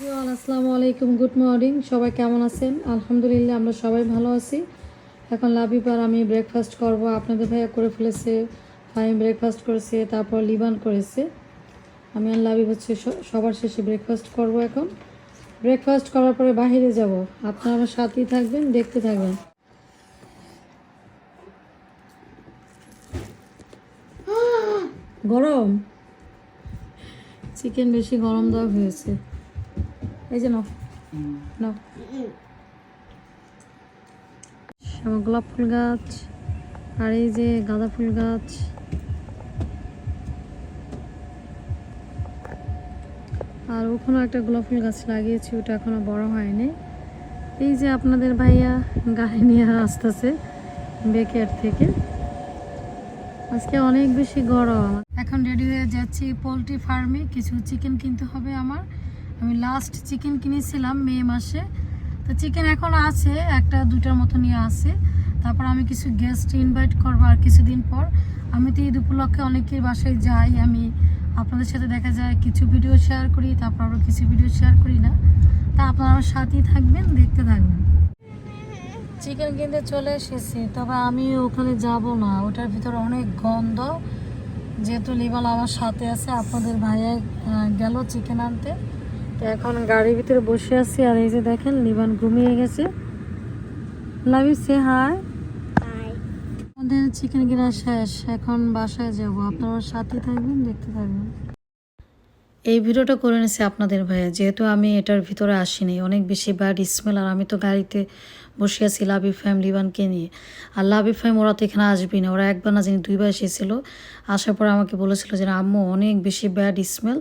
Everyone, আসসালামু আলাইকুম, good morning. সবাই কেমন আছেন? আলহামদুলিল্লাহ, আমরা সবাই ভালো আছি। এখন লাবিবার আমি ব্রেকফাস্ট করব। আপনাদের ভাইয়া করে ফেলেছে ফাইম ব্রেকফাস্ট করেছে, তারপর লিবান করেছে। আমি আর লাবিব হচ্ছে সবার শেষে ব্রেকফাস্ট করব এখন। ব্রেকফাস্ট করার পরে বাইরে যাব। আপনারা আমার সাথেই থাকবেন, দেখতে থাকবেন। গরম? চিকেন বেশি গরম দেওয়া হয়েছে। এই যে নাও। নাও। শ্যামা গোলাপ ফুল গাছ, আর এই যে গাঁদা ফুল গাছ। আর ওখানেও একটা গোলাপ ফুল গাছ লাগিয়েছি, ওটা এখনও বড় হয়নি। এই যে আপনাদের ভাইয়া গাড়ি নিয়ে আসতেছে, বেকের থেকে। আজকে অনেক বেশি গরম। এখন রেডি হয়ে যাচ্ছি পোলট্রি ফার্মে কিছু চিকেন কিনতে হবে আমার। আমি লাস্ট চিকেন কিনেছিলাম মে মাসে। তো চিকেন এখন আছে, একটা দুটার মতো নিয়ে আছে। তারপর আমি কিছু গেস্ট ইনভাইট করব আর কিছুদিন পর। আমি তো ঈদ উপলক্ষে অনেকের বাসায় যাই, আমি আপনাদের সাথে দেখা যায়, কিছু ভিডিও শেয়ার করি, তারপর আবার কিছু ভিডিও শেয়ার করি না। তা আপনারা আমার সাথেই থাকবেন, দেখতে থাকবেন। চিকেন কিনতে চলে এসেছি, তবে আমি ওখানে যাব না। ওটার ভিতরে অনেক গন্ধ। যেহেতু লিবাল আমার সাথে আছে, আপনাদের ভাইয়া গেল চিকেন আনতে। তো এখন গাড়ির ভিতরে বসে আছি আর এই যে দেখেন লিবান ঘুমিয়ে গেছে। লাভ ইউ সে হাই আমাদের চিকেন কিনা শেষ এখন বাসায় যাব। আপনার সাথে থাকবেন দেখতে থাকবেন। এই ভিডিওটা করে নিছে আপনাদের ভাইয়া। যেহেতু আমি এটার ভিতরে আসিনি, অনেক বেশি ব্যাড স্মেল আর আমি তো গাড়িতে বসে আছি লাভি ফ্যাম লিবানকে নিয়ে। আর লাভি ফ্যাম ওরা তো এখানে আসবি না। ওরা একবার না জানি দুইবার এসেছিল। আসার পর আমাকে বলেছিল যে, আম্মু, অনেক বেশি ব্যাড স্মেল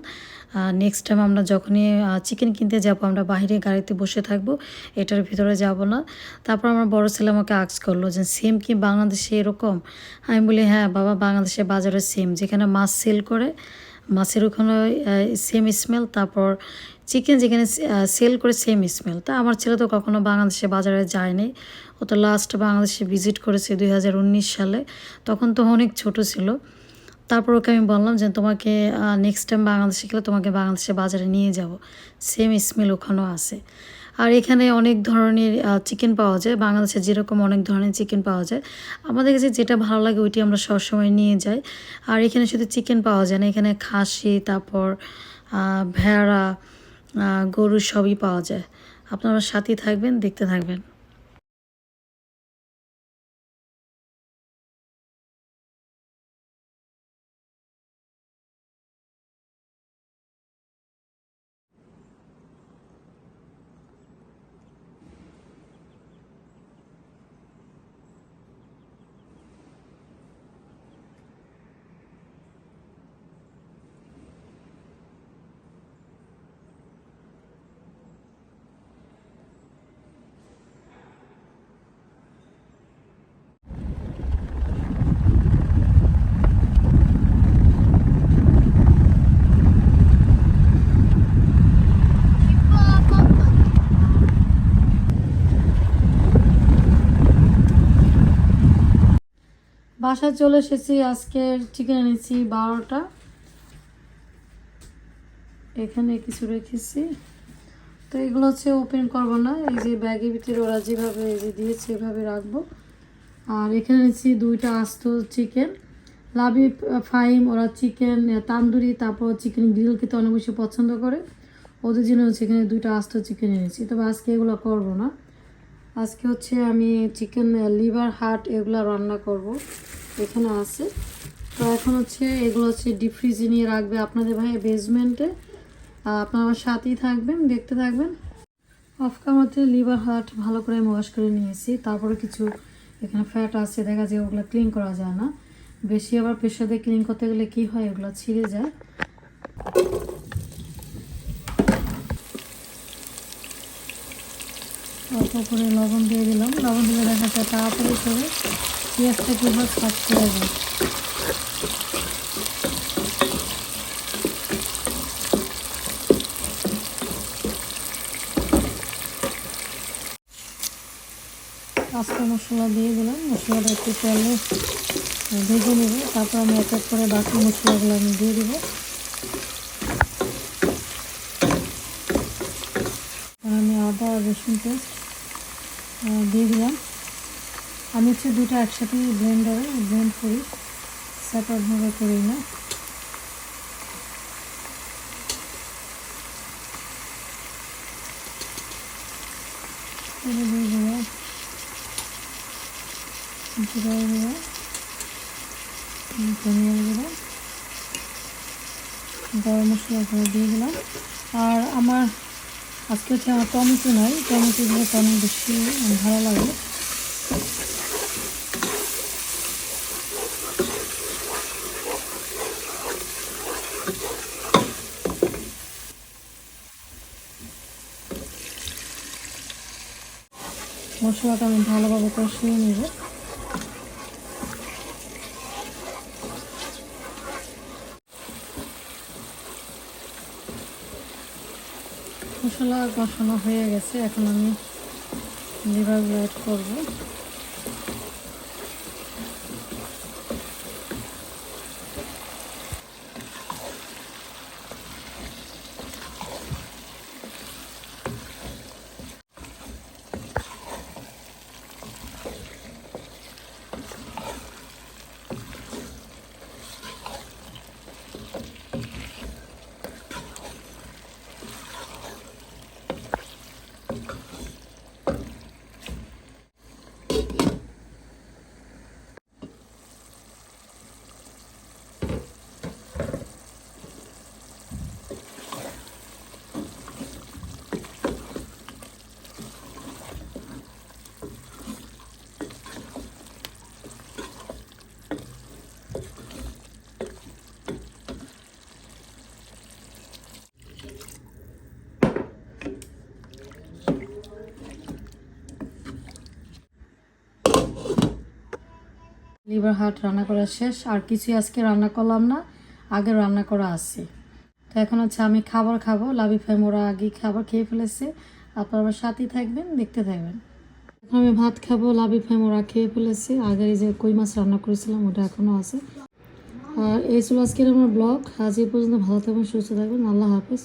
নেক্সট টাইম আমরা যখনই চিকেন কিনতে যাব, আমরা বাইরে গাড়িতে বসে থাকব, এটার ভিতরে যাব না। তারপর আমার বড় ছেলে আমাকে আক্স করল যে সেম কি বাংলাদেশে এরকম? আমি বলি হ্যাঁ বাবা, বাংলাদেশে বাজারে সেম যেখানে মাছ সেল করে মাছের ওখানে সেম স্মেল তারপর চিকেন যেখানে সেল করে সেম স্মেল তা আমার ছেলে তো কখনো বাংলাদেশে বাজারে যায়নি। ও তো লাস্ট বাংলাদেশে ভিজিট করেছে দু হাজার উনিশ সালে। তখন তো অনেক ছোট ছিল। তারপর ওকে আমি বললাম যে, তোমাকে নেক্সট টাইম বাংলাদেশে গেলে তোমাকে বাংলাদেশে বাজারে নিয়ে যাব। সেম স্মেল ওখানেও আছে। আর এখানে অনেক ধরনের চিকেন পাওয়া যায়। বাংলাদেশে যেরকম অনেক ধরনের চিকেন পাওয়া যায়। আমাদের কাছে যেটা ভালো লাগে ওইটি আমরা সবসময় নিয়ে যাই। আর এখানে শুধু চিকেন পাওয়া যায় না, এখানে খাসি, তারপর ভেড়া গরু সবই পাওয়া যায়। আপনারা সাথেই থাকবেন, দেখতে থাকবেন। বাসায় চলে এসেছি আজকের চিকেন এনেছি বারোটা। এখানে কিছু রেখেছি। তো এগুলো হচ্ছে ওপেন করব না, এই যে ব্যাগের ভিতরে ওরা যেভাবে এই যে দিয়েছে এভাবে রাখব। আর এখানে এনেছি দুইটা আস্ত চিকেন লাভি ফাইম ওরা চিকেন তান্দুরি, তারপর চিকেন গ্রিল খেতে অনেক বেশি পছন্দ করে। ওদের জন্য হচ্ছে এখানে দুইটা আস্ত চিকেন এনেছি। তবে আজকে এগুলো করব না। আজকে হচ্ছে আমি চিকেন লিভার, হার্ট এগুলো রান্না করব। এখানে আছে। তো এখন হচ্ছে এগুলো হচ্ছে ডিপ ফ্রিজে নিয়ে রাখবে আপনাদের ভাই বেসমেন্টে আপনারা আমার সাথেই থাকবেন, দেখতে থাকবেন। অফ কামাতে লিভার হার্ট ভালো করে ওয়াশ করে নিয়েছি। তারপরে কিছু এখানে ফ্যাট আছে, দেখা যায় ওগুলো ক্লিন করা যায় না। বেশি আবার প্রেশার ক্লিন করতে গেলে কি হয়? এগুলো ছিঁড়ে যায়। অল্প করে লবণ দিয়ে দিলাম। লবণ দিলে দেখা যায় তাড়াতাড়ি করে পেঁয়াজটা কীভাবে করে যায় আস্তা মশলা দিয়ে দিলাম। মশলাটা একটু তেলে ভেজে নেব। তারপর আমি এক এক করে বাকি মশলাগুলো আমি দিয়ে দেবো। আমি আদা রসুন পেস্ট দিয়ে দিলাম। আমি হচ্ছে দুটো একসাথে ব্লেন্ডারে ব্লেন্ড করি। সেপারেটভাবে করি না গরম মশলা দিয়ে দিলাম। আর আমার আজকে হচ্ছে আমার টমেটো নাই টমেটো দিলে অনেক বেশি ভালো লাগে। মশলাটা আমি ভালোভাবে কষিয়ে নেব। মশলা কষানো হয়ে গেছে এখন আমি লিভারগুলো অ্যাড করব। লিভার হার্ট রান্না করা শেষ, আর কিছুই আজকে রান্না করলাম না, আগে রান্না করা আছে। তো এখন হচ্ছে আমি খাবার খাব, লাভি ফ্যাম ওরা আগে খাবার খেয়ে ফেলেছে, আপনারা আমার সাথেই থাকবেন, দেখতে থাকবেন। এখন আমি ভাত খাব, লাভি ফ্যাম ওরা খেয়ে ফেলেছে, আগে এই যে কই মাছ রান্না করেছিলাম, ওটা এখনও আছে। আর এই ছিল আজকের আমার ব্লগ, আজ এই পর্যন্ত ভালো থাকবেন, সুস্থ থাকবেন, আল্লাহ হাফেজ।